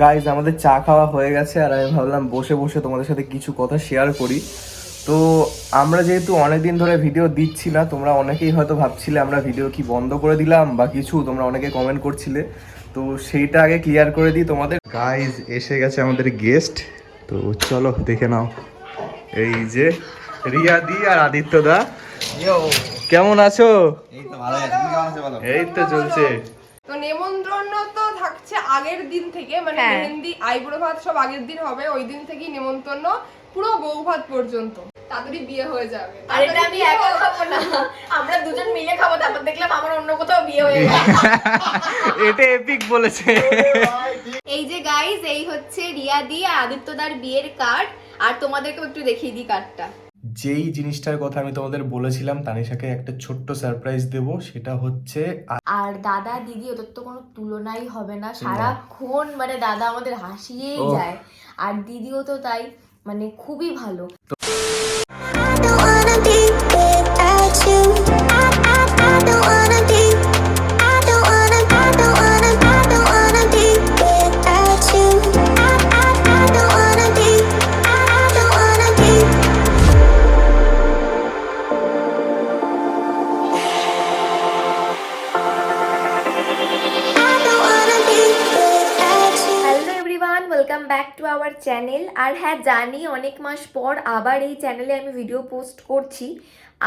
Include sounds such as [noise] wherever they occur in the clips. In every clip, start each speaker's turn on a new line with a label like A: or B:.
A: Guys আমাদের চা খাওয়া হয়ে গেছে আর আমি ভাবলাম বসে বসে তোমাদের সাথে কিছু কথা শেয়ার করি। তো আমরা যেহেতু অনেকদিন ধরে ভিডিও দিচ্ছি না তোমরা অনেকেই হয়তো ভাবছিলে আমরা ভিডিও কি বন্ধ করে দিলাম বা কিছু তোমরা অনেকে কমেন্ট করছিলে। তো সেইটা আগে ক্লিয়ার করে দিই তোমাদের। গাইজ এসে গেছে আমাদের গেস্ট তো চলো দেখে নাও। এই যে রিয়াদি আর আদিত্য দা। কেমন আছো?
B: এই তো
A: চলছে।
C: তো নেমন্ত্রণ তো থাকছে আগের দিন থেকে মানে
D: হ্যাঁ।
C: মেহেন্দি আইবুড়ো ভাত সব আগের দিন হবে ওই দিন থেকেই নেমন্ত্রণ পুরো বউ ভাত পর্যন্ত। তাড়াতাড়ি বিয়ে হয়ে যাবে।
D: আর এটা আমি একা খাব না। আমরা দুজন মিলে খাব তারপর দেখলাম আমার অন্য কোথাও বিয়ে হয়ে গেছে। [laughs]
A: এটা এপিক বলেছে।
D: এই যে গাইস এই হচ্ছে রিয়া দি আর আদিত্যদার বিয়ের কার্ড আর তোমাদেরকেও একটু দেখিয়ে দিই কার্ডটা
A: যেই জিনিসটার কথা আমি তোমাদের বলেছিলাম তানিশাকে একটা ছোট্ট সারপ্রাইজ দেব সেটা হচ্ছে
D: আর দাদা দিদি ওদের তো কোনো তুলনাই হবে না। সারাক্ষণ মানে দাদা আমাদের হাসিয়েই যায়। আর দিদিও তো তাই মানে খুবই ভালো। আর হ্যাঁ জানি অনেক মাস পর আবার এই চ্যানেলে আমি ভিডিও পোস্ট করছি।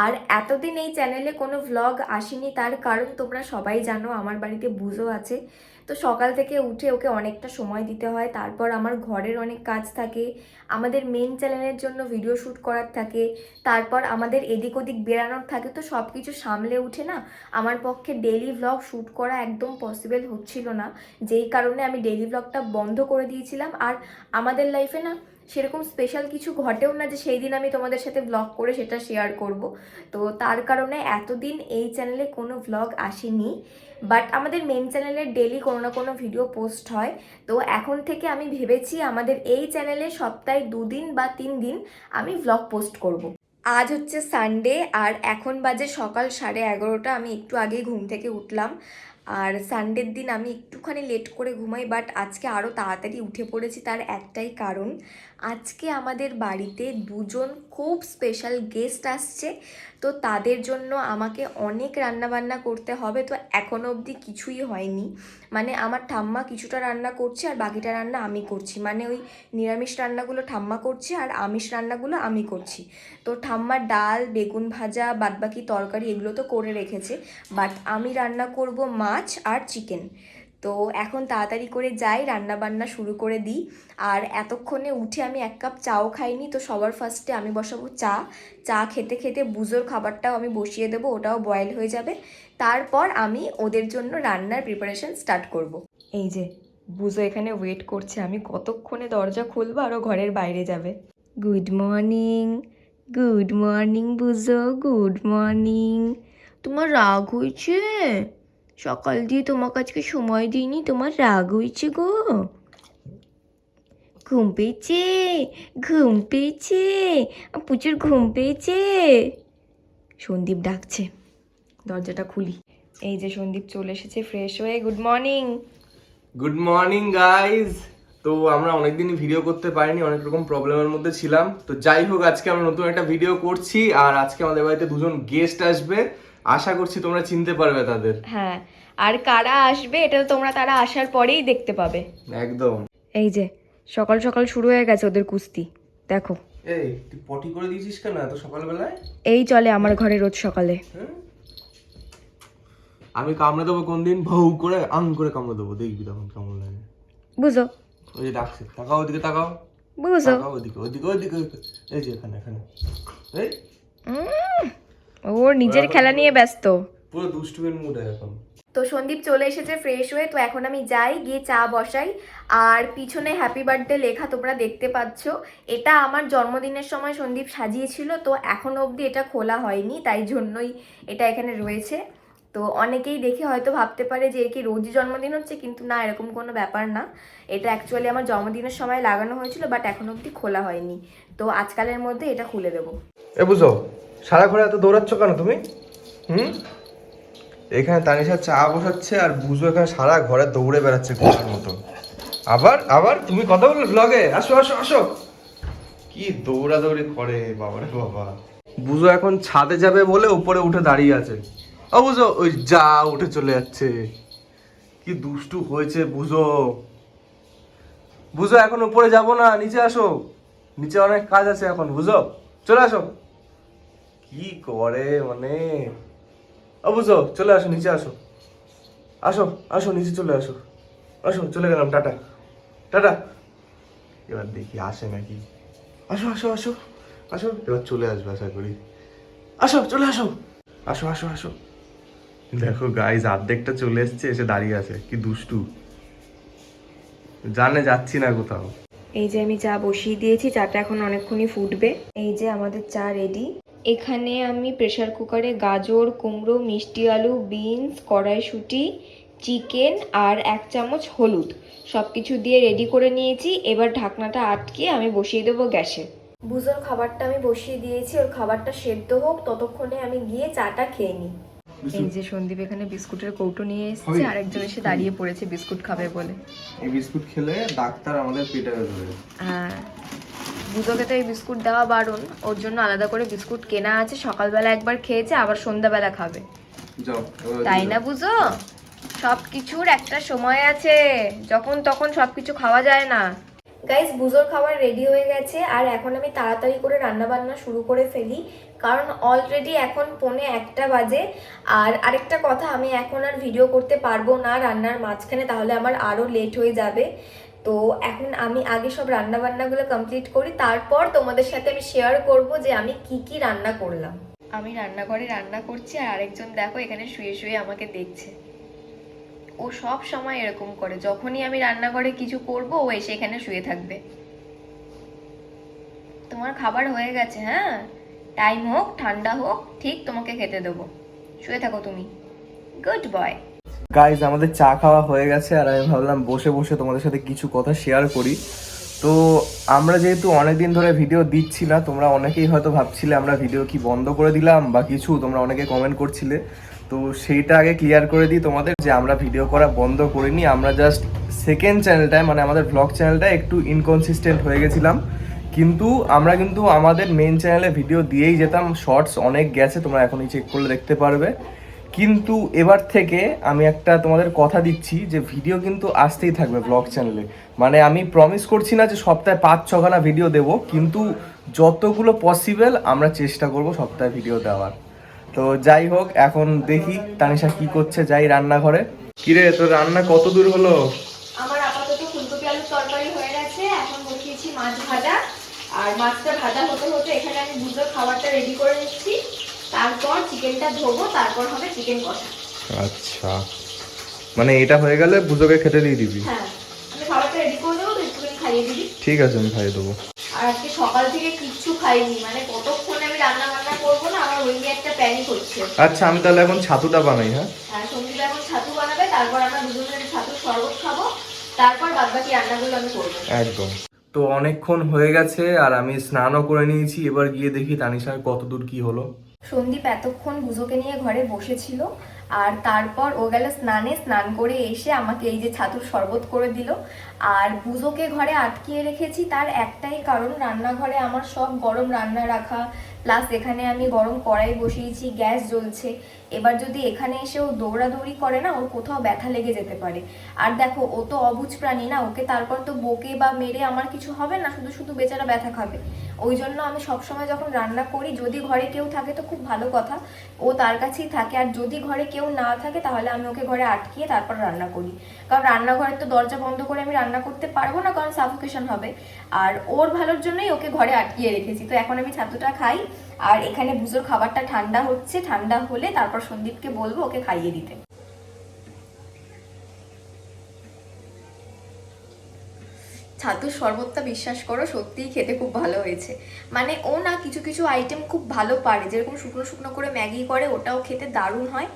D: আর এতদিন এই চ্যানেলে কোনো ভ্লগ আসেনি, তার কারণ তোমরা সবাই জানো, আমার বাড়িতে বুঝো আছে। তো সকাল থেকে উঠে ওকে অনেকটা সময় দিতে হয়, তারপর আমার ঘরের অনেক কাজ থাকে, আমাদের মেন চ্যানেলের জন্য ভিডিও শ্যুট করার থাকে, তারপর আমাদের এদিক ওদিক বেরানোর থাকে, তো সব কিছু সামলে উঠে না আমার পক্ষে ডেইলি ভ্লগ শ্যুট করা একদম পসিবল হচ্ছিল না। যেই কারণে আমি ডেইলি ভ্লগটা বন্ধ করে দিয়েছিলাম। আর আমাদের লাইফে না সেরকম স্পেশাল কিছু ঘটেও না যে সেই দিন আমি তোমাদের সাথে ব্লগ করে সেটা শেয়ার করব। তো তার কারণে এতদিন এই চ্যানেলে কোনো ব্লগ আসেনি। বাট আমাদের মেন চ্যানেলে ডেলি কোনো না কোনো ভিডিও পোস্ট হয়। তো এখন থেকে আমি ভেবেছি আমাদের এই চ্যানেলে সপ্তাহে দুদিন বা তিন দিন আমি ব্লগ পোস্ট করব। আজ হচ্ছে সানডে আর এখন বাজে সকাল সাড়ে এগারোটা। আমি একটু আগেই ঘুম থেকে উঠলাম। আর সানডের দিন আমি একটুখানি লেট করে ঘুমাই। বাট আজকে আরও তাড়াতাড়ি উঠে পড়েছি তার একটাই কারণ। আজকে আমাদের বাড়িতে দুজন খুব স্পেশাল গেস্ট আসছে। তো তাদের জন্য আমাকে অনেক রান্নাবান্না করতে হবে। তো এখনও অবধি কিছুই হয়নি। মানে আমার ঠাম্মা কিছুটা রান্না করছে আর বাকিটা রান্না আমি করছি। মানে ওই নিরামিষ রান্নাগুলো ঠাম্মা করছে আর আমিষ রান্নাগুলো আমি করছি। তো ঠাম্মা ডাল, বেগুন ভাজা, বাদবাকি তরকারি এগুলো তো করে রেখেছে। বাট আমি রান্না করব মাছ আর চিকেন তো এখন তাড়াতাড়ি করে যাই রান্না বান্না শুরু করে দিই। আর এতক্ষণে উঠে আমি এক কাপ চাও খাইনি, তো সবার ফার্স্টে আমি বসাবো চা। চা খেতে খেতে বুজোর খাবারটাও আমি বসিয়ে দেবো, ওটাও বয়েল হয়ে যাবে। তারপর আমি ওদের জন্য রান্নার প্রিপারেশন স্টার্ট করব। এই যে, বুজো এখানে ওয়েট করছে, আমি কতক্ষণে দরজা খুলবো আরও ঘরের বাইরে যাবে। গুড মর্নিং গুড মর্নিং বুজো গুড মর্নিং তোমার রাগ হয়েছে সকাল দিয়ে তোমার কাছকে সময় দিইনি, তোমার রাগ হয়েছে গো। ঘুম পেয়েছে? ঘুম পেয়েছে? প্রচুর ঘুম পেয়েছে? সন্দীপ ডাকছে। দরজাটা খুলি। এই যে সন্দীপ চলে এসেছে ফ্রেশ হয়ে। Good morning
A: good morning guys তো আমরা অনেকদিনই ভিডিও করতে পারিনি, অনেক রকম প্রবলেমের মধ্যে ছিলাম। তো যাই হোক, আজকে আমরা নতুন একটা ভিডিও করছি, আর আজকে আমাদের বাড়িতে দুজন গেস্ট আসবে। আশা করছি তোমরা চিনতে পারবে তাদের।
D: হ্যাঁ আর কারা আসবে এটা তোমরা তারা আসার পরেই দেখতে পাবে।
A: একদম।
D: এই যে সকাল সকাল শুরু হয়ে গেছে ওদের কুস্তি দেখো।
A: এই তুই পটি করে দিয়েছিস কেন এত সকালবেলায়?
D: এই চলে আমার ঘরে রোজ সকালে?
A: আমি কামড়ে দেবো কোন দিন? ভৌ করে আং করে কামড়ে দেবো। দেখবি তখন কেমন লাগে।
D: বুঝো।
A: ওই যে ডাকছে তাকাও ওদিকে তাকাও।
D: বুঝো।
A: তাকাও ওদিকে ওদিকে ওদিকে। এই যে এখানে এখানে। এই।
D: ওর নিজের খেলা নিয়ে ব্যস্ত।
A: পুরো দুষ্টুমের মুড এখন।
D: তো সন্দীপ চলে এসেছে ফ্রেশ হয়ে তো এখন আমি যাই গিয়ে চা বসাই। আর পিছনে হ্যাপি বার্থডে লেখা তোমরা দেখতে পাচ্ছ। এটা আমার জন্মদিনের সময় সন্দীপ সাজিয়েছিল তো এখন অবধি এটা খোলা হয়নি তাই জন্যই এটা এখানে রয়েছে। তো অনেকেই দেখে হয়তো ভাবতে পারে যে কি রোজই জন্মদিন হচ্ছে কিন্তু না এরকম কোনো ব্যাপার না। এটা অ্যাকচুয়ালি আমার জন্মদিনের সময় লাগানো হয়েছিল বাট এখন অবধি খোলা হয়নি। তো আজকালের মধ্যে এটা খুলে দেবো।
A: এ বুঝো সারা ঘরে এত দৌড়াচ্ছ কেন তুমি? হুম? এখানে তানিশা চা বসাচ্ছে আর বুঝো এখানে সারা ঘরে দৌড়ে বেড়াচ্ছে ঘোড়ার মতো। আবার আবার তুমি কথা বলো ব্লগে আসো আসো আসো। কি দৌড়াদৌড়ি করে, বাবারে বাবা। বুঝো এখন ছাদে যাবে বলে উপরে উঠে দাঁড়িয়ে আছে। ও বুঝো, ওই যা উঠে চলে যাচ্ছে। কি দুষ্টু হয়েছে বুঝো। বুঝো এখন উপরে যাব না, নিচে আসো। নিচে অনেক কাজ আছে এখন, বুঝো? চলে আসো। কি করে মানে? বুঝো চলে আসো, নিচে আসো। আসো আসো, নিচে চলে আসো। আসো, চলে গেলাম, টাটা। টাটা। এবার দেখি আসে নাকি। আসো আসো আসো আসো। এবার চলে আসবে, আশা করি। আসো, চলে আসো। আসো আসো আসো। দেখো গাইজ অর্ধেকটা চলে এসছে, এসে দাঁড়িয়ে আছে। কি দুষ্টু। জানে যাচ্ছি না কোথাও।
D: এই যে আমি চা বসিয়ে দিয়েছি, চাটা এখন অনেকক্ষণই ফুটবে। এই যে আমাদের চা রেডি এখানে আমি প্রেসার কুকারে গাজর কুমড়ো মিষ্টি আলু বিনস কড়াইশুঁটি চিকেন আর এক চামচ হলুদ। সব কিছু দিয়ে রেডি করে নিয়েছি। এবার ঢাকনাটা আটকে আমি বসিয়ে দেবো গ্যাসে। বুঝোর খাবারটা আমি বসিয়ে দিয়েছি। ওর খাবারটা সেদ্ধ হোক ততক্ষণে আমি গিয়ে চাটা খেয়ে নিই। এই যে সন্দীপ এখানে বিস্কুটের কৌটো নিয়ে এসেছে আর একজন এসে দাঁড়িয়ে পড়েছে বিস্কুট খাবে বলে।
A: এই বিস্কুট খেলে ডাক্তার আমাদের পেটে ধরে
D: হ্যাঁ। বুঝোকে তো এই বিস্কুট দেওয়া বারণ। ওর জন্য আলাদা করে বিস্কুট কেনা আছে সকালবেলা একবার খেয়েছে আবার সন্ধ্যাবেলা খাবে। তাই না বুঝো? সব কিছুর একটা সময় আছে। যখন তখন সব কিছু খাওয়া যায় না। গাইস বুজোর খাবার রেডি হয়ে গেছে আর এখন আমি তাড়াতাড়ি করে রান্না বান্না শুরু করে ফেলি কারণ অলরেডি এখন পৌনে একটা বাজে। আর আরেকটা কথা আমি এখন আর ভিডিও করতে পারব না রান্নার মাঝখানে তাহলে আমার আরও লেট হয়ে যাবে। তো এখন আমি আগে সব রান্না বান্নাগুলো কমপ্লিট করি, তারপর তোমাদের সাথে আমি শেয়ার করব যে আমি কি কি রান্না করলাম। আমি রান্নাঘরে রান্না করছি আর আরেকজন দেখো এখানে শুয়ে শুয়ে আমাকে দেখছে। ও সব সময় এরকম করে, যখনই আমি রান্নাঘরে কিছু করব, ও এসে এখানে শুয়ে থাকবে। তোমার খাবার হয়ে গেছে হ্যাঁ? টাইম হোক, ঠান্ডা হোক, ঠিক তোমাকে খেতে দেবো। শুয়ে থাকো তুমি। গুড বয়
A: গাইজ আমাদের চা খাওয়া হয়ে গেছে আর আমি ভাবলাম বসে বসে তোমাদের সাথে কিছু কথা শেয়ার করি। তো আমরা যেহেতু অনেকদিন ধরে ভিডিও দিচ্ছি না, তোমরা অনেকেই হয়তো ভাবছিলে আমরা ভিডিও কি বন্ধ করে দিলাম বা কিছু, তোমরা অনেকে কমেন্ট করছিলে। তো সেইটা আগে ক্লিয়ার করে দিই তোমাদের যে আমরা ভিডিও করা বন্ধ করিনি, আমরা জাস্ট সেকেন্ড চ্যানেলটায় মানে আমাদের ব্লগ চ্যানেলটায় একটু ইনকনসিস্টেন্ট হয়ে গেছিলাম। কিন্তু আমরা কিন্তু আমাদের মেন চ্যানেলে ভিডিও দিয়েই যেতাম শর্টস অনেক গেছে, তোমরা এখনই চেক করলে দেখতে পারবে। কিন্তু এবার থেকে আমি একটা তোমাদের কথা দিচ্ছি যে ভিডিও কিন্তু আসতেই থাকবে ব্লগ চ্যানেলে মানে আমি প্রমিস করছি না যে সপ্তাহে পাঁচ, ছখানা ভিডিও দেব, কিন্তু যতগুলো পসিবল আমরা চেষ্টা করব সপ্তাহে ভিডিও দেওয়ার। তো যাই হোক, এখন দেখি তানিশা কি করছে, যাই রান্নাঘরে। কিরে, তোর রান্না কত দূর হলো?
D: আমার আপাতত ফুলকপি তরকারি হয়ে গেছে, এখন বসিয়েছি মাছ ভাজা। আর মাছটা ভাজা হতে হতে এখানে আমি দুটো খাবারটা রেডি করে নিচ্ছি। তারপর চিকেনটা ধোবো তারপর হবে চিকেন কষা।
A: আচ্ছা। মানে এটা হয়ে গেলে বুঝোকে খেতে দিয়ে দিবি?
D: হ্যাঁ। আমি খাবারটা রেডি করে দেবো তো একটুখানি খাইয়ে দিবি।
A: ঠিক আছে আমি খাইয়ে দেবো।
D: আর আজকে সকাল থেকে কিচ্ছু খাইনি মানে কতক্ষণ আমি রান্না বান্না করব না আমার ওই নিয়ে একটা প্যানিক হচ্ছে।
A: আচ্ছা আমি তাহলে এখন ছাতুটা বানাই হ্যাঁ?
D: আর সঙ্গীতা এখন ছাতু বানাবে তারপর আমরা দুজনে ছাতুর শরবত খাব তারপর বাদ বাকি রান্নাগুলো আমি করব।
A: একদম। তো অনেকক্ষণ হয়ে গেছে আর আমি স্নানও করে নিয়েছি এবার গিয়ে দেখি তানিশার কত দূর কি হলো।
D: সন্দীপ এতক্ষণ গুজোকে নিয়ে ঘরে বসেছিল আর তারপর ও গেল স্নানে, স্নান করে এসে আমাকে এই যে ছাতুর শরবত করে দিল। আর বুজোকে ঘরে আটকিয়ে রেখেছি তার একটাই কারণ, রান্নাঘরে আমার সব গরম রান্না রাখা প্লাস এখানে আমি গরম কড়াই বসিয়েছি, গ্যাস জ্বলছে। এবার যদি এখানে এসে ও দৌড়াদৌড়ি করে না, ওর কোথাও ব্যথা লেগে যেতে পারে। আর দেখো, ও তো অবুজ প্রাণী না, ওকে তারপর তো বকে বা মেরে আমার কিছু হবে না, শুধু শুধু বেচারা ব্যথা খাবে। ওই জন্য আমি সবসময় যখন রান্না করি, যদি ঘরে কেউ থাকে তো খুব ভালো কথা, ও তার কাছেই থাকে। আর যদি ঘরে কেউ না থাকে, তাহলে আমি ওকে ঘরে আটকিয়ে তারপর রান্না করি। কারণ রান্নাঘরে তো দরজা বন্ধ করে আমি রান্না করতে পারব না, কারণ সাফোকেশন হবে। আর ওর ভালোর জন্যই ওকে ঘরে আটকিয়ে রেখেছি। তো এখন আমি ছাতুটা খাই। আর এখানে বুঝোর খাবারটা ঠান্ডা হচ্ছে, ঠান্ডা হলে তারপর সন্দীপকে বলব ওকে খাইয়ে দিতে। ছাতুর শরবতটা বিশ্বাস করো, সত্যিই খেতে খুব ভালো হয়েছে। মানে ও না কিছু কিছু আইটেম খুব ভালো পারে, যেরকম শুকনো শুকনো করে ম্যাগি করে, ওটাও খেতে দারুণ হয়।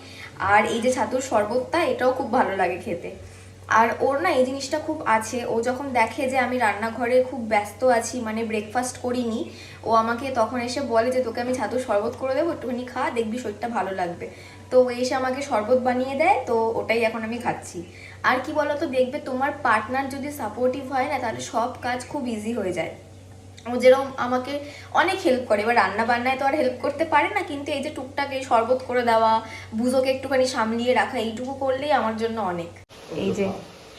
D: আর এই যে ছাতুর শরবতটা, এটাও খুব ভালো লাগে খেতে। আর ওর না এই জিনিসটা খুব আছে। ও যখন দেখে যে আমি রান্নাঘরে খুব ব্যস্ত আছি মানে ব্রেকফাস্ট করিনি, ও আমাকে তখন এসে বলে যে, তোকে আমি ছাতুর শরবত করে দেবো, একটুখানি খা, দেখবি শরীরটা ভালো লাগবে। তো ও এসে আমাকে শরবত বানিয়ে দেয়, তো ওটাই এখন আমি খাচ্ছি। আর কি বলতো, দেখবে তোমার পার্টনার যদি সাপোর্টিভ হয় না, তাহলে সব কাজ খুব ইজি হয়ে যায়। ও যেরকম আমাকে অনেক হেল্প করে, এবার রান্না বান্নায় তো আর হেল্প করতে পারে না, কিন্তু এই যে টুকটাক এই শরবত করে দেওয়া, বুঝোকে একটুখানি সামলিয়ে রাখা, এইটুকু করলেই আমার জন্য অনেক। এই যে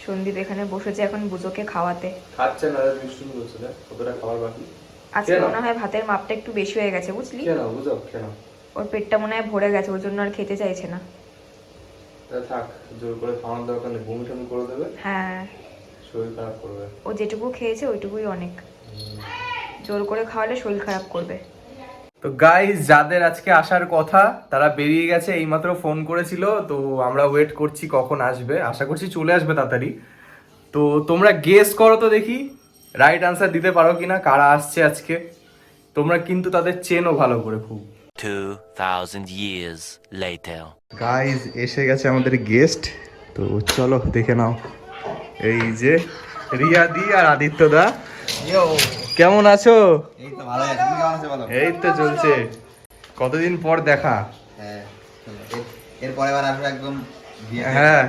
D: সন্দীপ এখানে বসেছে এখন বুঝোকে খাওয়াতে।
A: খাচ্ছে না দুষ্টুমি করছে কতটা খাবার বাকি।
D: আজকে মনে হয় ভাতের মাপটা একটু বেশি হয়ে গেছে বুঝলি?
A: কেন বুঝো কেন
D: ওর পেটটা মনে হয় ভরে গেছে ওর জন্য আর খেতে চাইছে না।
A: তা থাক জোর করে খাওয়ানোর দরকার নেই বমি টমি করে দেবে।
D: হ্যাঁ।
A: শরীর খারাপ করবে।
D: ও যেটুকু খেয়েছে ওইটুকুই অনেক। জোর করে খাওয়ালে শরীর খারাপ করবে।
A: তো গাইজ যাদের আজকে আসার কথা তারা বেরিয়ে গেছে এইমাত্র ফোন করেছিল তো আমরা ওয়েট করছি কখন আসবে। আশা করছি চলে আসবে তাড়াতাড়ি। তো তোমরা গেস করো তো দেখি রাইট আনসার দিতে পারো কিনা কারা আসছে আজকে? তোমরা কিন্তু তাদের চেনও ভালো করে খুব।
E: 2,000 years later.
A: গাইজ এসে গেছে আমাদের গেস্ট তো চলো দেখে নাও। এই যে রিয়া দি আর আদিত্য দা। কেমন আছো?
B: এই তো ভালো আছি। তুমি কেমন আছো বলো?
A: এই তো চলছে। কতদিন পর দেখা?
B: হ্যাঁ এরপরে এবার আসবে একদম
A: হ্যাঁ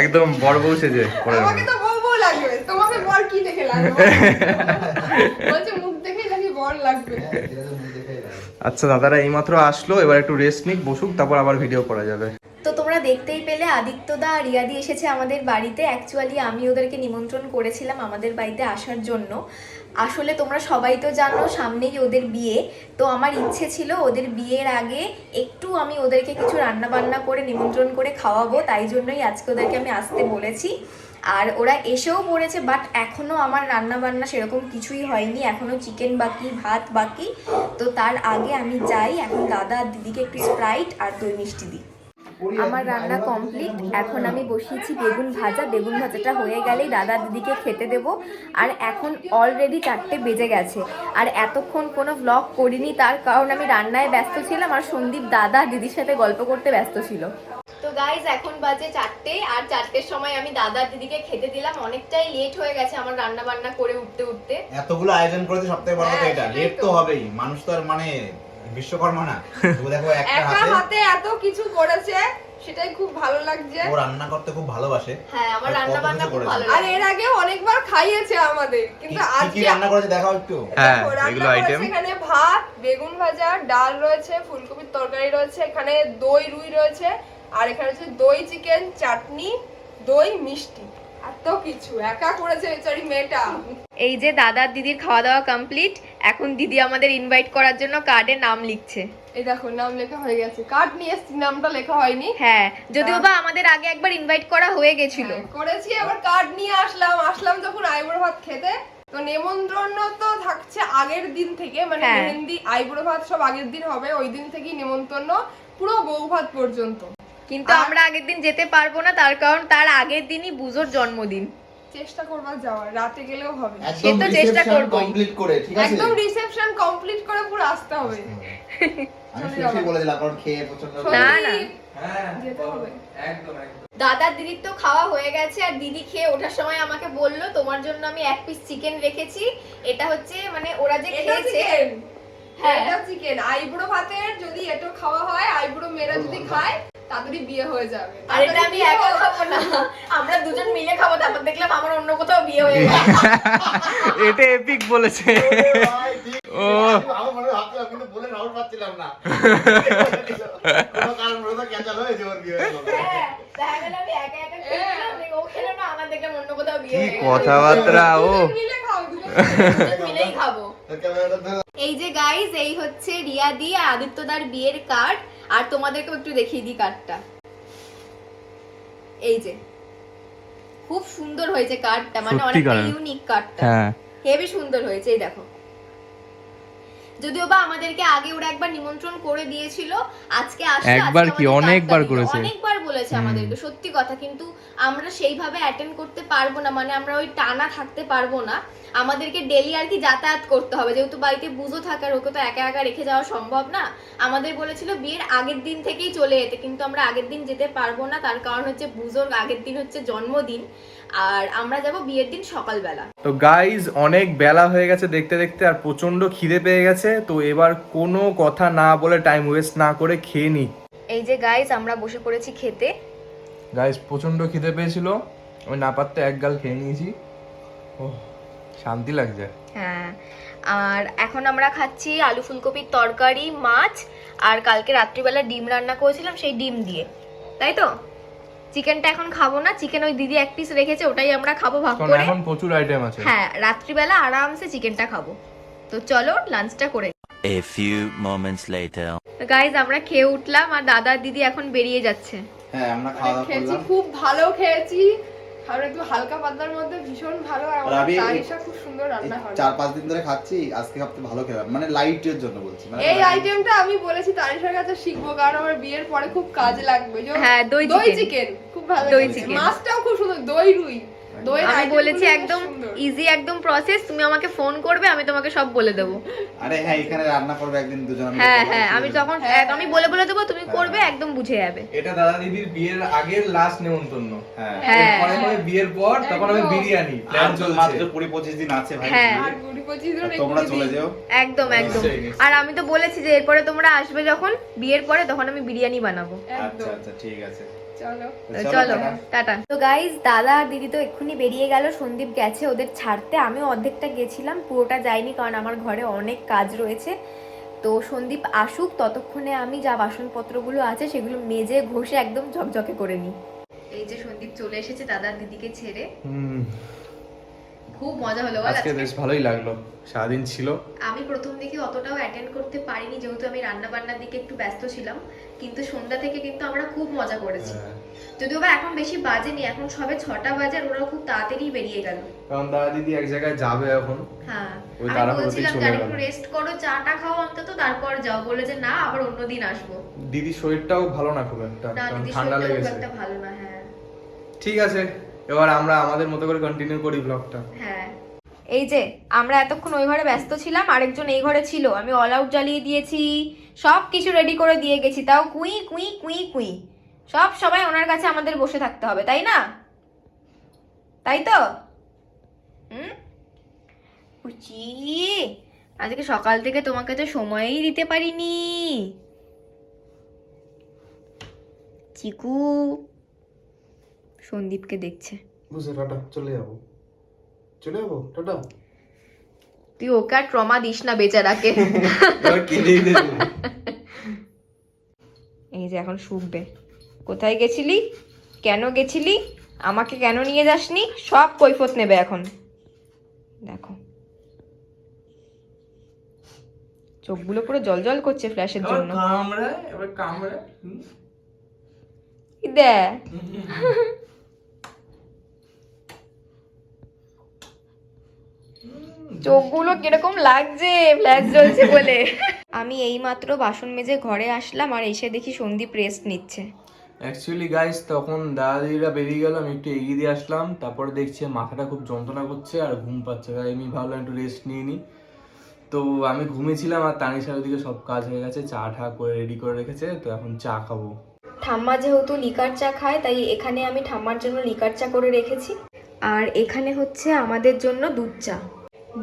A: একদম বড় বউ সেজে পরের
C: আমাকে তো বউ বউ লাগবে। তোমাকে বর কি দেখে লাগবে? [laughs] বলছে মুখ দেখে নাকি বর লাগবে।
B: হ্যাঁ, এটা তো মুখ দেখেই লাগে।
A: আচ্ছা দাদারা এইমাত্র আসলো এবার একটু রেস্ট নিক বসুক তারপর আবার ভিডিও করা যাবে।
D: তো তোমরা দেখতেই পেলে আদিত্যদা আর রিয়াদি এসেছে আমাদের বাড়িতে। অ্যাকচুয়ালি আমি ওদেরকে নিমন্ত্রণ করেছিলাম আমাদের বাড়িতে আসার জন্য। আসলে তোমরা সবাই তো জানো সামনেই ওদের বিয়ে, তো আমার ইচ্ছে ছিল ওদের বিয়ের আগে একটু আমি ওদেরকে কিছু রান্না বান্না করে, নিমন্ত্রণ করে খাওয়াবো, তাই জন্যই আজকে ওদেরকে আমি আসতে বলেছি। আর ওরা এসেও পড়েছে বাট এখনও আমার রান্না বান্না সেরকম কিছুই হয়নি, এখনও চিকেন বাকি, ভাত বাকি। তো তার আগে আমি যাই, এখন দাদা, দিদিকে একটু স্প্রাইট আর দই মিষ্টি দিই। আমার রান্না কমপ্লিট এখন আমি বসিয়েছি বেগুন ভাজা। বেগুন ভাজাটা হয়ে গেলেই দাদা দিদিকে খেতে দেব। আর এখন অলরেডি চারটে বেজে গেছে। আর এতক্ষণ কোনো ব্লগ করিনি তার কারণ আমি রান্নায় ব্যস্ত ছিলাম আর সন্দীপ দাদা দিদির সাথে গল্প করতে ব্যস্ত ছিল। তো গাইজ এখন বাজে চারটে আর চারটের সময় আমি দাদা দিদিকে খেতে দিলাম। অনেকটাই লেট হয়ে গেছে আমার রান্না বান্না করে উঠতে উঠতে।
B: এতগুলো আয়োজন করেছে সব থেকে বড় কথা
C: হ্যাঁ,
B: এটা। লেট
C: তো।
B: তো। হবেই। মানুষ তো আর মানে বিশ্বকর্মা না। [laughs] দেখো একটা
C: একা
B: হাতে
C: হাতে এত কিছু করেছে সেটাই খুব ভালো লাগছে।
B: ও রান্না করতে খুব ভালোবাসে।
D: হ্যাঁ আমার রান্না বান্না খুব ভালো
C: আর এর আগে অনেকবার খাইয়েছে আমাদের কিন্তু
B: কি- কি
C: আজকে
B: রান্না করেছে দেখাও একটু।
A: হ্যাঁ, এগুলো item।
C: এখানে ভাত বেগুন ভাজা ডাল রয়েছে ফুলকপির তরকারি রয়েছে এখানে দই রুই রয়েছে আর এখানে হচ্ছে দই চিকেন চাটনি দই মিষ্টি। এত কিছু একা করেছে বেচারি মেয়েটা।
D: এই যে দাদার দিদির খাওয়া দাওয়া কমপ্লিট এখন দিদি আমাদের ইনভাইট করার জন্য কার্ডে নাম লিখছে।
C: এই দেখো নাম লেখা হয়ে গেছে। কার্ড নিয়ে এসছি নামটা লেখা হয়নি।
D: হ্যাঁ যদিও বা আমাদের আগে একবার ইনভাইট করা হয়ে গেছিল।
C: হ্যাঁ, করেছি আবার কার্ড নিয়ে আসলাম। আসলাম যখন আইবুড়ো ভাত খেতে তো নেমন্ত্রণ তো থাকছে আগের দিন থেকে মানে
D: হ্যাঁ।
C: মেহেন্দি আইবুড়ো ভাত সব আগের দিন হবে ওই দিন থেকেই নেমন্তন্ন পুরো বউ ভাত পর্যন্ত।
D: কিন্তু আমরা আগের দিন যেতে পারব না তার কারণ তার আগের দিনই বুজোর জন্মদিন।
C: চেষ্টা করবা যাওয়ার রাতে গেলেও হবে।
D: সে তো চেষ্টা করবোই।
B: কমপ্লিট করে ঠিক আছে?
C: একদম রিসেপশন কমপ্লিট করে পুরো আসতে হবে। [laughs]
B: আমি কারণ খেয়ে প্রচণ্ড
D: না, না।
C: যেতে হবে।
A: একদম একদম।
D: দাদার দিদির তো খাওয়া হয়ে গেছে আর দিদি খেয়ে ওঠার সময় আমাকে বলল তোমার জন্য আমি এক পিস চিকেন রেখেছি। এটা হচ্ছে মানে ওরা যে খেয়েছে হ্যাঁ।
C: এটা চিকেন আইবুড়ো ভাতের যদি এটো খাওয়া হয় আইবুড়ো মেয়েরা যদি খায় তাড়াতাড়ি বিয়ে হয়ে যাবে।
D: আর এটা আমি একা খাব না। আমরা দুজন মিলে খাব তারপর দেখলাম আমার অন্য কোথাও বিয়ে হয়ে গেছে। [laughs]
A: এটা এপিক বলেছে। [laughs] ও।
B: আমার মনে ভাবছিলাম কিন্তু বলে রাউন্ড পাচ্ছিলাম না। [laughs] কোনো কারণ ক্যাচাল হয়েছে ওর বিয়ে হয়ে।
D: হ্যাঁ,
A: কি কথাবার্তা ও।
D: এই যে গাইজ এই হচ্ছে রিয়া দি আর আদিত্যদার বিয়ের কার্ড আর তোমাদেরকেও একটু দেখিয়ে দিই কার্ডটা এই যে খুব সুন্দর হয়েছে কার্ডটা মানে অনেকটা ইউনিক কার্ডটা
A: হ্যাঁ।
D: হেভি সুন্দর হয়েছে এই দেখো। যদিও বা আমাদেরকে আগে ওরা একবার নিমন্ত্রণ করে দিয়েছিল আজকে আসছে
A: একবার কি, অনেকবার। করেছে।
D: বলেছে আমাদেরকে সত্যি কথা। কিন্তু আমরা সেইভাবে অ্যাটেন্ড করতে পারব না মানে আমরা ওই টানা থাকতে পারব না। আমাদেরকে ডেলি আর কি যাতায়াত করতে হবে। যেহেতু বাড়িতে বুঝো থাকার ওকে তো একা একা রেখে যাওয়া সম্ভব না আমাদের বলেছিল বিয়ের আগের দিন থেকেই চলে যেতে কিন্তু আমরা আগের দিন যেতে পারব না। তার কারণ হচ্ছে পুজোর আগের দিন হচ্ছে জন্মদিন আর আমরা যাব বিয়ের দিন সকালবেলা।
A: তো গাইজ অনেক বেলা হয়ে গেছে দেখতে দেখতে আর প্রচণ্ড খিদে পেয়ে গেছে। তো এবার কোনো কথা না বলে টাইম ওয়েস্ট না করে খেয়ে নি।
D: এই যে গাইজ আমরা বসে পড়েছি খেতে।
A: গাইস প্রচণ্ড খিদে পেয়েছিল। আমি না পারতে এক গাল খেয়ে নিয়েছি। ও শান্তি লাগছে।
D: হ্যাঁ আর এখন আমরা খাচ্ছি আলু ফুলকপির তরকারি মাছ আর কালকে রাত্রিবেলা ডিম রান্না করেছিলাম সেই ডিম দিয়ে। তাই তো? চিকেনটা এখন খাব না চিকেন ওই দিদি এক পিস রেখেছে ওটাই আমরা খাব ভাগ করে।
A: এখন প্রচুর আইটেম আছে।
D: হ্যাঁ রাত্রিবেলা আরামসে চিকেনটা খাব। তো চলো লাঞ্চটা করে
E: A few moments later.
D: Guys আমরা খেয়ে উঠলাম আর দাদা দিদি এখন বেরিয়ে যাচ্ছে।
B: হ্যাঁ আমরা খাওয়া দাওয়া
C: খেয়েছি খুব ভালো খেয়েছি। আর একটু হালকা পাতলার মধ্যে ভীষণ ভালো আর
B: আর
C: আমার তারিশা খুব সুন্দর রান্না করে
B: চার পাঁচ দিন ধরে খাচ্ছি আজকে সবচেয়ে ভালো খেলাম। মানে লাইটের জন্য বলছি মানে
C: এই আইটেমটা আমি বলেছি তারিশার কাছে শিখব কারণ আমার বিয়ের পরে খুব কাজে লাগবে।
D: হ্যাঁ, দই
C: দই চিকেন খুব ভালো
D: দই chicken।
C: মাছটাও খুব সুন্দর দই রুই।
D: আমি বলেছি একদম ইজি একদম প্রসেস তুমি আমাকে ফোন করবে আমি তোমাকে সব বলে দেবো।
B: আরে হ্যাঁ এখানে রান্না করবে একদিন দুজন
D: হ্যাঁ হ্যাঁ আমি। তখন এক- আমি বলে বলে দেবো তুমি করবে একদম বুঝে যাবে।
A: এটা দাদা দিদির বিয়ের আগের লাস্ট নেমন্তন্ন।
B: হ্যাঁ।
D: হ্যাঁ।
A: পরে পরে বিয়ের পর তখন আমি
C: একদম।
A: বিরিয়ানি প্ল্যান চলছে।
B: মাত্র কুড়ি পঁচিশ দিন আছে ভাই।
D: হ্যাঁ।
B: তোমরা চলে যেও।
D: একদম একদম। আর আমি তো বলেছি যে এরপরে তোমরা আসবে যখন বিয়ের পরে তখন আমি বিরিয়ানি বানাবো।
B: আচ্ছা আচ্ছা ঠিক আছে।
C: চলো।
D: তো
B: চলো,
D: চলো
B: টাটা।
D: টাটা। তো গাইজ দাদা আর দিদি তো এক্ষুনি বেরিয়ে গেল সন্দীপ গেছে ওদের ছাড়তে। আমিও অর্ধেকটা গেছিলাম পুরোটা যাইনি কারণ আমার ঘরে অনেক কাজ রয়েছে। তো সন্দীপ আসুক ততক্ষণে আমি যা বাসনপত্রগুলো আছে সেগুলো মেজে ঘষে একদম ঝকঝকে করে নিই। এই যে সন্দীপ চলে এসেছে দাদার দিদিকে ছেড়ে।
A: হুম।
D: খুব মজা হলো
A: আজকে? বেশ ভালোই লাগল সারাদিন ছিল।
D: আমি প্রথম দিকে অতটাও অ্যাটেন্ড করতে পারিনি যেহেতু আমি রান্না বান্নার দিকে একটু ব্যস্ত ছিলাম। কিন্তু সন্ধ্যা থেকে কিন্তু আমরা খুব মজা করেছি।
A: হ্যাঁ।
D: যদিও বা এখন বেশি বাজেনি এখন সবে ছটা বাজে আর ওরা খুব তাড়াতাড়ি বেরিয়ে গেল।
A: কারণ দাদা দিদি এক জায়গায় যাবে এখন।
D: হ্যাঁ
A: ওই
D: বলছিলাম একটু রেস্ট করো চাটা খাও অন্তত তারপর যাও। বলে যে না আবার অন্যদিন আসব।
A: দিদির শরীরটাও ভালো না খুব একটা ঠান্ডা লেগেছে।
D: ভালো না হ্যাঁ।
A: ঠিক আছে এবার আমরা আমাদের মতো করে কন্টিনিউ করি ব্লগটা
D: হ্যাঁ। এই যে, আমরা এতক্ষণ ওই ঘরে ব্যস্ত ছিলাম, আরেকজন এই ঘরে ছিল, আমি অল আউট জ্বালিয়ে দিয়েছি সব কিছু রেডি করে দিয়ে গেছি, তাও কুই কুই কুই কুই। সব সময় ওনার কাছে আমাদের বসে থাকতে হবে, তাই না? তাই তো? হুম? আজকে সকাল থেকে তোমাকে তো সময়ই দিতে পারিনি। চিকু, সন্দীপকে দেখছে।
A: বুঝে চলে যাব। চলে যাব টাটা।
D: তুই ওকে আর ট্রমা দিস না বেচারাকে। এই যে এখন শুকবে। কোথায় গেছিলি? কেন গেছিলি? আমাকে কেন নিয়ে যাসনি? সব কৈফত নেবে এখন। দেখো। চোখগুলো পুরো জল জল করছে ফ্ল্যাশের জন্য।
A: কামড়ায় এবার কামড়ায়।
D: দে চোখগুলো কীরকম লাগছে ফ্ল্যাশ জ্বলছে বলে। আমি এইমাত্র বাসন মেজে ঘরে আসলাম আর এসে দেখি সন্দীপ রেস্ট নিচ্ছে।
A: অ্যাকচুয়ালি গাইস তখন দাদা দিদিরা বেরিয়ে গেল আমি একটু এগিয়ে দিয়ে আসলাম তারপরে দেখছি মাথাটা খুব যন্ত্রণা করছে আর ঘুম পাচ্ছে তাই আমি ভাবলাম একটু রেস্ট নিয়ে নিই। তো আমি ঘুমিয়েছিলাম আর তানিশার ওদিকে সব কাজ হয়ে গেছে চা ঠা করে রেডি করে রেখেছে তো এখন চা খাব।
D: ঠাম্মা যেহেতু লিকার চা খায় তাই এখানে আমি ঠাম্মার জন্য লিকার চা করে রেখেছি। আর এখানে হচ্ছে আমাদের জন্য দুধ চা।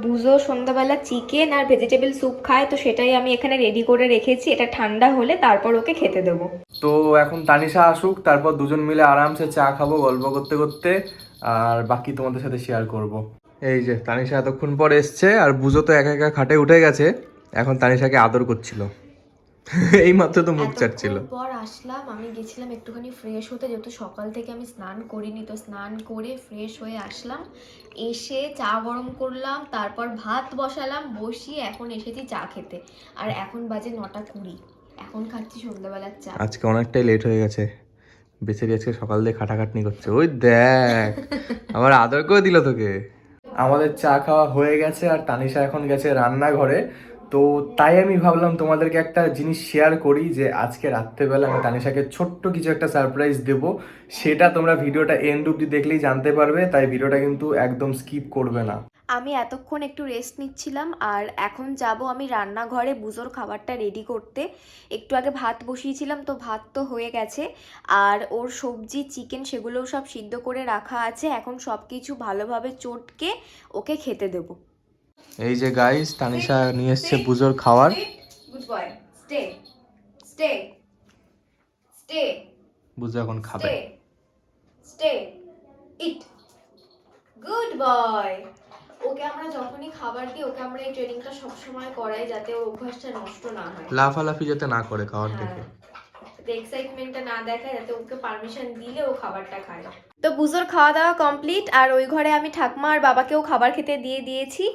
D: বুঝো, সন্ধ্যাবেলা চিকেন আর ভেজিটেবল স্যুপ খায় তো সেটাই আমি এখানে রেডি করে রেখেছি। এটা ঠান্ডা হলে তারপর ওকে খেতে দেবো।
A: তো এখন তানিশা আসুক, তারপর দুজন মিলে আরামসে চা খাব, গল্প করতে করতে, আর বাকি তোমাদের সাথে শেয়ার করব। এই যে তানিশা এতক্ষণ পর এসছে, আর বুঝো তো একা একা খাটে উঠে গেছে। এখন তানিশাকে আদর করছিল। [laughs] এই মাত্র তো মুখ চাটছিল।
D: এতক্ষণ পর আসলাম আমি গেছিলাম একটুখানি ফ্রেশ হতে যেহেতু সকাল থেকে আমি স্নান করিনি তো স্নান করে ফ্রেশ হয়ে আসলাম। এসে চা গরম করলাম তারপর ভাত বসালাম বসিয়ে এখন এসেছি চা খেতে। আর এখন বাজে নটা কুড়ি এখন খাচ্ছি সন্ধ্যাবেলার চা।
A: আজকে অনেকটাই লেট হয়ে গেছে। বেচারি আজকে সকাল দিয়ে খাটাখাটনি করছে। ওই দেখ আবার আদর করে দিল তোকে। আমাদের চা খাওয়া হয়ে গেছে আর তানিশা এখন গেছে রান্নাঘরে। তো তাই আমি ভাবলাম তোমাদেরকে একটা জিনিস শেয়ার করি যে আজকে রাত্রেবেলা আমি তানিশাকে ছোট্ট কিছু একটা সারপ্রাইজ দেব। সেটা তোমরা ভিডিওটা এন্ড অব্দি দেখলেই জানতে পারবে, তাই ভিডিওটা কিন্তু একদম স্কিপ করবে না।
D: আমি এতক্ষণ একটু রেস্ট নিচ্ছিলাম আর এখন যাব আমি রান্নাঘরে বুজোর খাবারটা রেডি করতে। একটু আগে ভাত বসিয়েছিলাম তো ভাত তো হয়ে গেছে। আর ওর সবজি চিকেন সেগুলোও সব সিদ্ধ করে রাখা আছে। এখন সব কিছু ভালোভাবে চটকে ওকে খেতে দেবো।
A: এই যে গাইস তানিশা নিয়ে এসছে পুজোর খাবার।
D: Good boy stay stay stay
A: বুঝো এখন খাবে।
D: Stay stay eat good boy okay আমরা যখনই খাবার দিই ওকে আমরা এই ট্রেনিংটা সবসময় করাই যাতে ও অভ্যাসটা নষ্ট না হয়।
A: লাফালাফি যাতে না করে খাওয়ার দেখে।
D: এক্সাইটমেন্টটা না দেখায়, যাতে ওকে পারমিশন দিলে ও খাবারটা খায়। তো বুঝোর খাওয়া দাওয়া কমপ্লিট আর ওই ঘরে আমি ঠাকমা আর বাবাকেও খাবার খেতে দিয়ে দিয়েছি।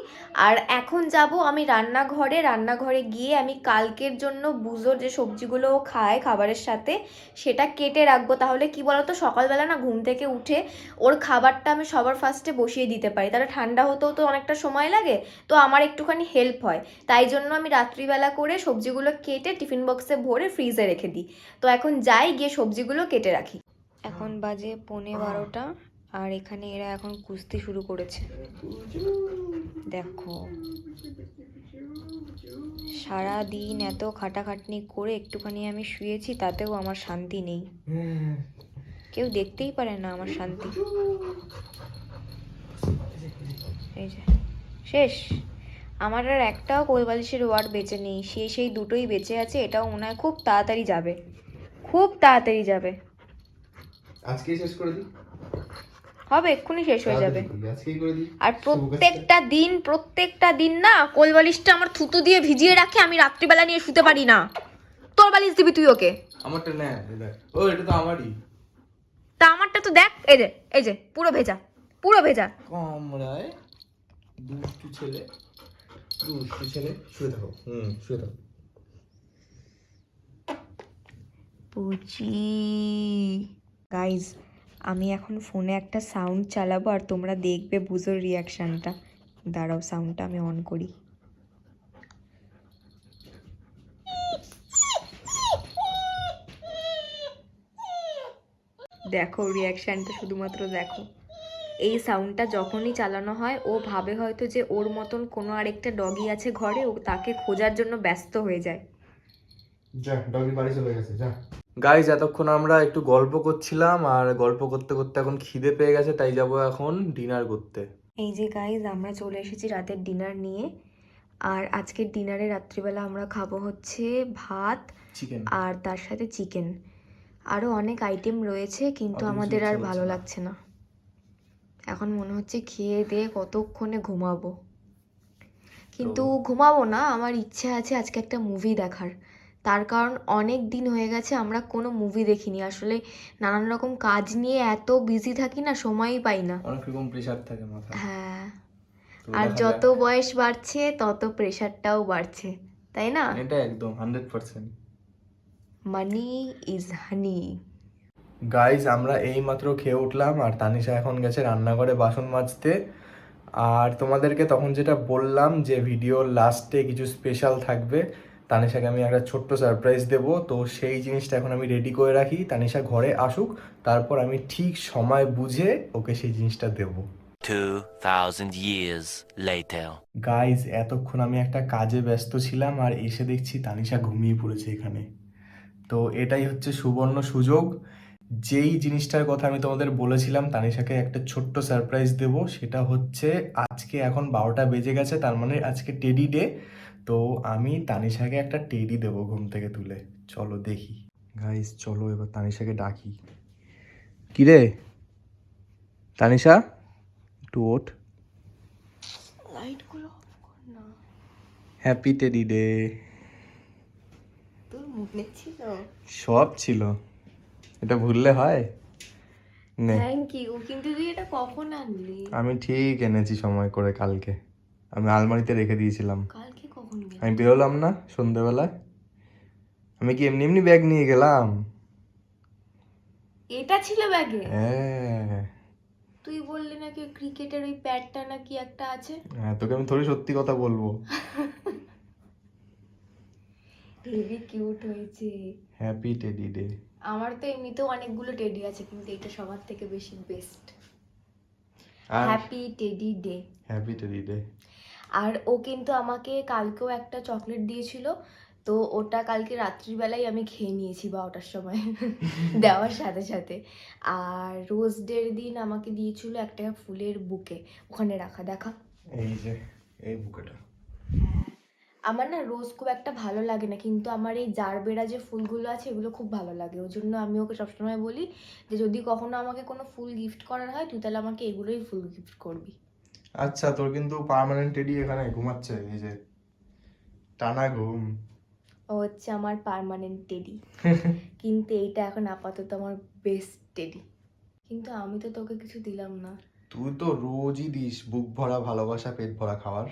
D: আর এখন যাব আমি রান্নাঘরে। রান্নাঘরে গিয়ে আমি কালকের জন্য বুঝোর যে সবজিগুলো খায় খাবারের সাথে, সেটা কেটে রাখব। তাহলে কি বলতো, সকালবেলা না ঘুম থেকে উঠে ওর খাবারটা আমি সবার ফার্স্টে বসিয়ে দিতে পারি। তাহলে ঠান্ডা হতেও তো অনেকটা সময় লাগে, তো আমার একটুখানি হেল্প হয়। তাই জন্য আমি রাত্রিবেলা করে সবজিগুলো কেটে টিফিন বক্সে ভরে ফ্রিজে রেখে দিই। তো এখন যাই গিয়ে সবজিগুলো কেটে রাখি। এখন বাজে পৌনে বারোটা আর এখানে এরা এখন কুস্তি শুরু করেছে। দেখো সারা দিন এত খাটাখাটনি করে একটুখানি আমি শুয়েছি তাতেও আমার শান্তি নেই। কেউ দেখতেই পারে না আমার শান্তি। এই যে শেষ। আমার আর একটাও কোলবালিশের ওয়ার্ড বেঁচে নেই সে সেই দুটোই বেঁচে আছে এটাও মনে হয় খুব তাড়াতাড়ি যাবে। খুব তাড়াতাড়ি যাবে।
B: আজকেই শেষ করে দিই?
D: হবে এক্ষুনি শেষ হয়ে যাবে।
B: আজকেই করে দিই।
D: আর প্রত্যেকটা দিন প্রত্যেকটা দিন না কোলবালিশটা আমার থুতু দিয়ে ভিজিয়ে রাখে আমি রাত্রিবেলা নিয়ে শুতে পারি না। তোর বালিশ দিবি তুই ওকে?
A: আমারটা না ও এটা তো আমারই।
D: তা আমারটা তো দেখ এই যে এই যে পুরো ভেজা পুরো ভেজা।
A: কমরায় দুষ্টু ছেলে দুষ্টু ছেলে শুয়ে থাকো হুম শুয়ে থাকো।
D: পুচি গাইজ আমি এখন ফোনে একটা সাউন্ড চালাবো আর তোমরা দেখবে বুঝোর রিয়াকশানটা দাঁড়াও সাউন্ডটা আমি অন করি। দেখো রিয়াকশানটা শুধুমাত্র দেখো। এই সাউন্ডটা যখনই চালানো হয়, ও ভাবে হয়তো যে ওর মতন কোনো আরেকটা ডগি আছে ঘরে, ও তাকে খোঁজার জন্য ব্যস্ত হয়ে যায়।
B: যা ডগি বাড়ি চলে গেছে যা।
A: গাইজ এতক্ষণ আমরা একটু গল্প করছিলাম আর গল্প করতে করতে এখন খিদে পেয়ে গেছে তাই যাব এখন ডিনার করতে।
D: এই যে গাইজ আমরা চলে এসেছি রাতের ডিনার নিয়ে আর আজকের ডিনারে রাত্রিবেলা আমরা খাব হচ্ছে ভাত আর তার সাথে চিকেন আরও অনেক আইটেম রয়েছে কিন্তু আমাদের আর ভালো লাগছে না। এখন মনে হচ্ছে খেয়ে দিয়ে কতক্ষণে ঘুমাবো। কিন্তু ঘুমাবো না আমার ইচ্ছে আছে আজকে একটা মুভি দেখার। তার কারণ অনেক দিন হয়ে গেছে আমরা কোনো মুভি দেখিনি। আসলে নানান রকম কাজ নিয়ে এত বিজি থাকি না সময়ই পাই না।
A: অনেক রকম প্রেশার থাকে মাথায়।
D: হ্যাঁ। আর যত বয়স বাড়ছে তত প্রেশারটাও বাড়ছে তাই না?
A: এটা একদম hundred percent
D: money is honey
A: guys আমরা এইমাত্র খেয়ে উঠলাম আর তানিশা এখন গেছে রান্নাঘরে বাসন মাজতে। আর তোমাদেরকে তখন যেটা বললাম যে ভিডিও লাস্টে কিছু স্পেশাল থাকবে তানিশাকে আমি একটা ছোট্ট সারপ্রাইজ দেব। তো সেই জিনিসটা এখন আমি রেডি করে রাখি। তানিশা ঘরে আসুক তারপর আমি ঠিক সময় বুঝে ওকে সেই জিনিসটা দেব।
E: 2,000 years later.
A: গাইজ এতক্ষণ আমি একটা কাজে ব্যস্ত ছিলাম আর এসে দেখছি তানিশা ঘুমিয়ে পড়েছে এখানে। তো এটাই হচ্ছে সুবর্ণ সুযোগ। যেই জিনিসটার কথা আমি তোমাদের বলেছিলাম তানিশাকে একটা ছোট্ট সারপ্রাইজ দেব সেটা হচ্ছে আজকে এখন বারোটা বেজে গেছে তার মানে আজকে টেডি ডে তো আমি তানিশাকে একটা টেডি দেব ঘুম থেকে তুলে। চলো দেখি। গাইজ চলো এবার তানিশাকে ডাকি। কিরে? তানিশা? একটু ওঠ।
D: লাইটগুলো অফ কর না।
A: হ্যাপি টেডি ডে
D: তোর ছিল?
A: সব ছিল। এটা ভুললে হয়? নে।
D: থ্যাংক ইউ কিন্তু তুই এটা কখন আনলি?
A: আমি ঠিক এনেছি সময় করে কালকে। আমি আলমারিতে রেখে দিয়েছিলাম।
D: কালকে
A: আমি বেরোলাম না সন্ধ্যেবেলায়। আমি কি এমনি এমনি ব্যাগ নিয়ে গেলাম?
D: এটা ছিল ব্যাগে
A: হ্যাঁ।
D: তুই বললি নাকি ক্রিকেটের ওই প্যাডটা নাকি একটা আছে?
A: হ্যাঁ তোকে আমি থোড়ি সত্যি কথা বলব।
D: হেভি কিউট হয়েছে।
A: হ্যাপি টেডি ডে
D: আমার তো এমনিতেও অনেকগুলো টেডি আছে কিন্তু এটা সবার থেকে বেশি best happy teddy day
A: happy teddy day
D: আর ও কিন্তু আমাকে কালকেও একটা চকলেট দিয়েছিল তো ওটা কালকে রাত্রিবেলায় আমি খেয়ে নিয়েছি বারোটার সময় [laughs] দেওয়ার সাথে সাথে। আর রোজ ডের দিন আমাকে দিয়েছিল একটা ফুলের বুকে ওখানে রাখা দেখা।
A: এই যে এই বুকেটা।
D: আমার না রোজ খুব একটা ভালো লাগে না কিন্তু আমার এই জারবেরা যে ফুলগুলো আছে এগুলো খুব ভালো লাগে। ওই জন্য আমি ওকে সবসময় বলি যে যদি কখনো আমাকে কোনো ফুল গিফট করার হয় তুই তাহলে আমাকে এগুলোই ফুল গিফট করবি।
A: আচ্ছা তোর কিন্তু পার্মানেন্ট টেডি এখানে ঘুমাচ্ছে এই যে টানা ঘুম।
D: ও হচ্ছে আমার পার্মানেন্ট টেডি [laughs] কিন্তু এইটা এখন আপাতত আমার বেস্ট টেডি কিন্তু আমি তো তোকে কিছু দিলাম না।
A: তুই তো রোজই দিস বুক ভরা ভালোবাসা পেট ভরা খাবার।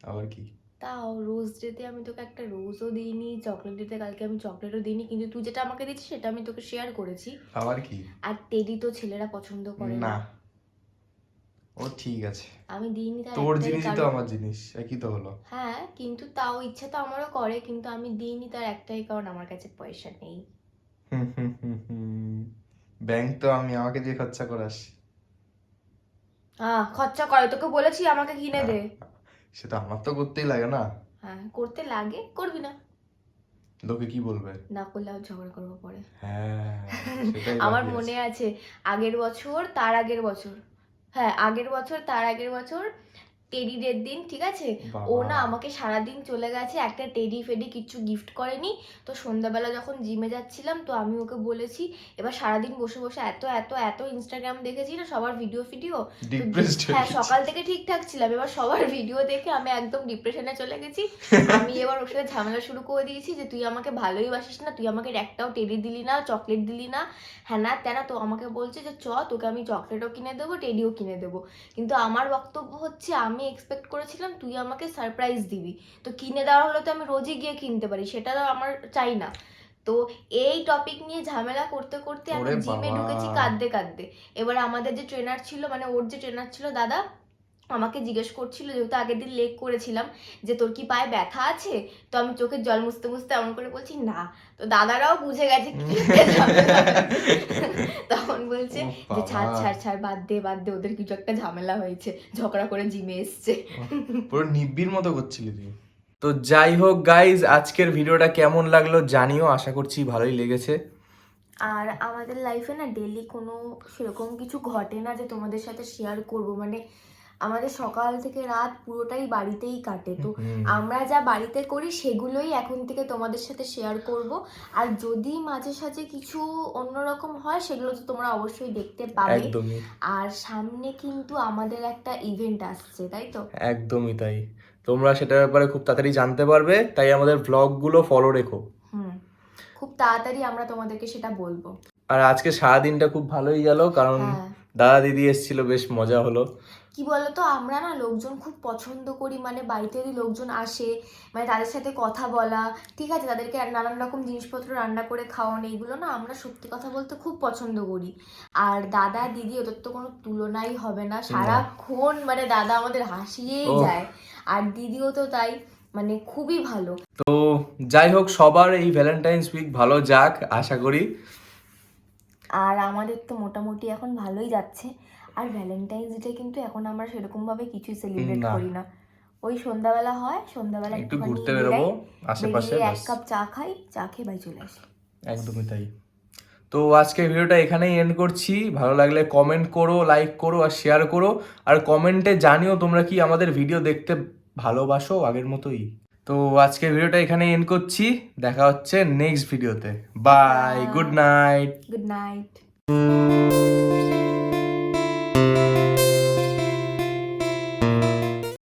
A: আবার কি?
D: তাও রোজ ডেতে আমি তোকে একটা রোজও দিইনি চকলেট ডেতে কালকে আমি চকলেটও দিইনি কিন্তু তুই যেটা আমাকে দিচ্ছিস সেটা আমি তোকে শেয়ার করেছি।
A: আবার কি?
D: আর টেডি তো ছেলেরা পছন্দ করে
A: না।
D: না।
A: ও ঠিক আছে।
D: আমি দিইনি তার
A: তোর জিনিসই তো আমার জিনিস একই তো হলো।
D: হ্যাঁ কিন্তু তাও ইচ্ছা তো আমারও করে কিন্তু আমি দিইনি তার একটাই কারণ আমার কাছে পয়সা নেই।
A: ব্যাংক তো আমি আমাকে দিয়ে খরচা করাস।
D: হ্যাঁ খরচা করে তোকে বলেছি আমাকে কিনে দে।
A: সেটা আমার তো করতেই লাগে না।
D: হ্যাঁ করতে লাগে করবি না।
A: লোকে কি বলবে?
D: না করলে আর ঝগড়া করব পরে।
A: হ্যাঁ [laughs]
D: আমার মনে।
A: আছে
D: আগের বছর তার আগের বছর। হ্যাঁ আগের বছর তার আগের বছর টেডি ডের দিন ঠিক আছে? ও না আমাকে সারাদিন চলে গেছে একটা টেডি ফেডি কিছু গিফট করেনি। তো সন্ধ্যাবেলা যখন জিমে যাচ্ছিলাম তো আমি ওকে বলেছি এবার সারাদিন বসে বসে এত এত এত ইনস্টাগ্রাম দেখেছি না সবার ভিডিও ফিডিও
A: Depressed হ্যাঁ
D: সকাল থেকে ঠিকঠাক ছিলাম এবার সবার ভিডিও দেখে আমি একদম ডিপ্রেশনে চলে গেছি। [laughs] আমি এবার ওর সাথে ঝামেলা শুরু করে দিয়েছি যে তুই আমাকে ভালোই বাসিস না তুই আমাকে একটাও টেডি দিলি না চকলেট দিলি না হ্যাঁ না তেনা তো আমাকে বলছে যে চ তোকে আমি চকলেটও কিনে দেবো টেডিও কিনে দেবো। কিন্তু আমার বক্তব্য হচ্ছে আমি এক্সপেক্ট করেছিলাম তুই আমাকে সারপ্রাইজ দিবি। তো কিনে দেওয়া হলে তো আমি রোজই গিয়ে কিনতে পারি সেটা তো আমার চাই না। তো এই টপিক নিয়ে ঝামেলা করতে করতে আমি জিমে ঢুকেছি কাঁদতে কাঁদতে। এবার আমাদের যে ট্রেনার ছিল মানে ওর যে ট্রেনার ছিল দাদা আমাকে জিজ্ঞেস করছিল যেহেতু আগের দিন লেক করেছিলাম যে তোর কি পায়ে ব্যথা আছে? তো আমি চোখের জল মুছতে মুছতে এমন করে বলছি না। তো দাদারাও বুঝে গেছে। তখন বলছে যে ছাড় ছাড় ছাড় বাদ দে বাদ দে ওদের কিছু একটা ঝামেলা হয়েছে ঝগড়া করে জিমে এসছে।
A: পুরো নিব্বির মতো করছিলি তুই। তো যাই হোক গাইজ আজকের ভিডিওটা কেমন লাগল জানিও আশা করছি ভালোই লেগেছে।
D: আর আমাদের লাইফে না ডেলি কোনো সেরকম কিছু ঘটে না যে তোমাদের সাথে শেয়ার করব। মানে আমাদের সকাল থেকে রাত পুরোটাই বাড়িতেই কাটে। তো আমরা যা বাড়িতে করি সেগুলোই এখন থেকে তোমাদের সাথে শেয়ার করব। আর যদি মাঝে সাঝে কিছু অন্যরকম হয় সেগুলো তো তোমরা অবশ্যই দেখতে পাবে। আর সামনে কিন্তু আমাদের একটা ইভেন্ট আসছে তাই তো?
A: একদমই তাই। তোমরা সেটার ব্যাপারে খুব তাড়াতাড়ি জানতে পারবে তাই আমাদের ব্লগগুলো ফলো রেখো।
D: হুম খুব তাড়াতাড়ি আমরা তোমাদেরকে সেটা বলব।
A: আর আজকে সারাদিনটা খুব ভালোই গেল কারণ
D: হ্যাঁ।
A: দাদা দিদি এসেছিল বেশ মজা হলো।
D: কি বলতো? আমরা না লোকজন খুব পছন্দ করি। মানে বাড়িতে যদি লোকজন আসে মানে তাদের সাথে কথা বলা ঠিক আছে? তাদেরকে নানান রকম জিনিসপত্র রান্না করে খাওয়ানো এইগুলো না আমরা সত্যি কথা বলতে খুব পছন্দ করি। আর দাদা দিদি ওদের তো কোনো তুলনাই হবে না। সারাক্ষণ মানে দাদা আমাদের হাসিয়েই যায়। আর দিদিও তো তাই মানে খুবই ভালো।
A: তো যাই হোক সবার এই ভ্যালেন্টাইন্স উইক ভালো যাক আশা করি।
D: আর আমাদের তো মোটামুটি এখন ভালোই যাচ্ছে। আর ভ্যালেন্টাইন্স ডে কিন্তু এখন আমরা সেরকম ভাবে কিছুই সেলিব্রেট। করি না। ওই সন্ধ্যাবেলা হয় সন্ধ্যাবেলা
A: একটু ঘুরতে বেরোবো আশেপাশে
D: এক কাপ চা খাই চা খেয়ে বাড়ি চলে আসি।
A: একদমই তাই। তো আজকে ভিডিওটা এখানেই এন্ড করছি। ভালো লাগলে কমেন্ট করো লাইক করো আর শেয়ার করো। আর কমেন্টে জানিও তোমরা কি আমাদের ভিডিও দেখতে ভালোবাসো আগের মতোই। তো আজকে ভিডিওটা এখানে এন্ড করছি। দেখা হচ্ছে নেক্সট ভিডিওতে bye good night
D: good night